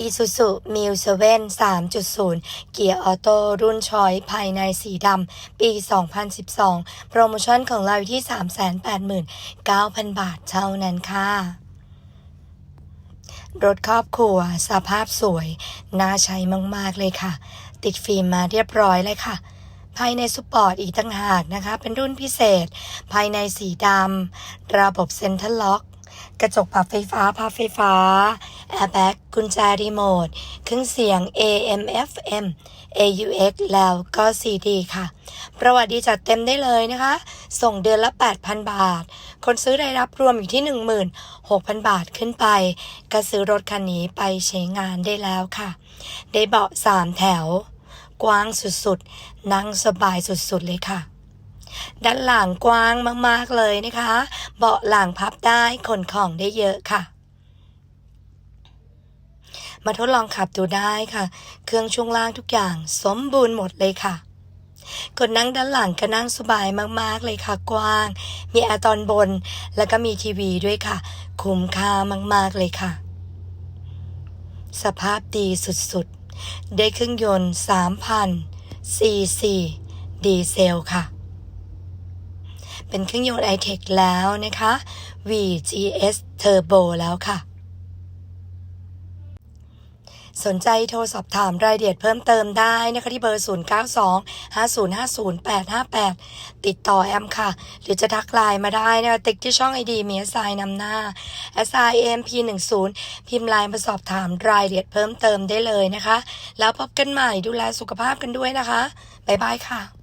Isuzu m i l 7 3.0 เกียร์ออโต้รุ่นชอยภายในสีดำ ปี 2012 โปรโมชั่นของเราอยู่ที่ 389,000 บาทเท่านั้นค่ะ รถครอบครัว สภาพสวย น่าใช้มาก ๆ เลยค่ะ ติดฟิล์มมาเรียบร้อยเลยค่ะ ภายในสปอร์ตอีกต่างหากนะคะ เป็นรุ่นพิเศษ ภายในสีดำ ระบบเซ็นทรัลล็อก กระจกปรับไฟฟ้าพับไฟฟ้าแอร์แบ็กกุญแจรีโมทเครื่องเสียง AM FM AUX แล้วก็ CD ค่ะ ประวัติดีจัดเต็มได้เลยนะคะ ส่งเดือนละ 8,000 บาท คนซื้อได้รับรวมอยู่ที่ 16,000 บาทขึ้นไป ก็ซื้อรถคันนี้ไปใช้งานได้แล้วค่ะ ได้เบาะ 3 แถว กว้างสุดๆ นั่งสบายสุดๆเลยค่ะ ด้านหลังกว้างมากๆเลยนะคะ เบาะหลังพับได้ขนของได้เยอะค่ะ มาทดลองขับดูได้ค่ะ เครื่องช่วงล่างทุกอย่างสมบูรณ์หมดเลยค่ะคนนั่งด้านหลังก็นั่งสบายมากๆเลยค่ะกว้าง มีแอร์ตอนบน แล้วก็มีทีวีด้วยค่ะ คุ้มค่ามากๆเลยค่ะ สภาพดีสุดๆ ได้เครื่องยนต์ 3,000 cc ดีเซลค่ะ เป็นเครื่องยนต์ i-Tech แล้วนะคะ VGS Turbo แล้วค่ะ สนใจโทรสอบถามรายละเอียดเพิ่มเติมได้นะคะที่เบอร์ 092 5050 858 ติดต่อแอมค่ะ หรือจะทักไลน์มาได้นะคะติ๊กที่ช่องไอดีมี s i นำหน้า s i m p 1 0 พิมพ์ไลน์มาสอบถามรายละเอียดเพิ่มเติมได้เลยนะคะ แล้วพบกันใหม่ดูแลสุขภาพกันด้วยนะคะ บ๊ายบายค่ะ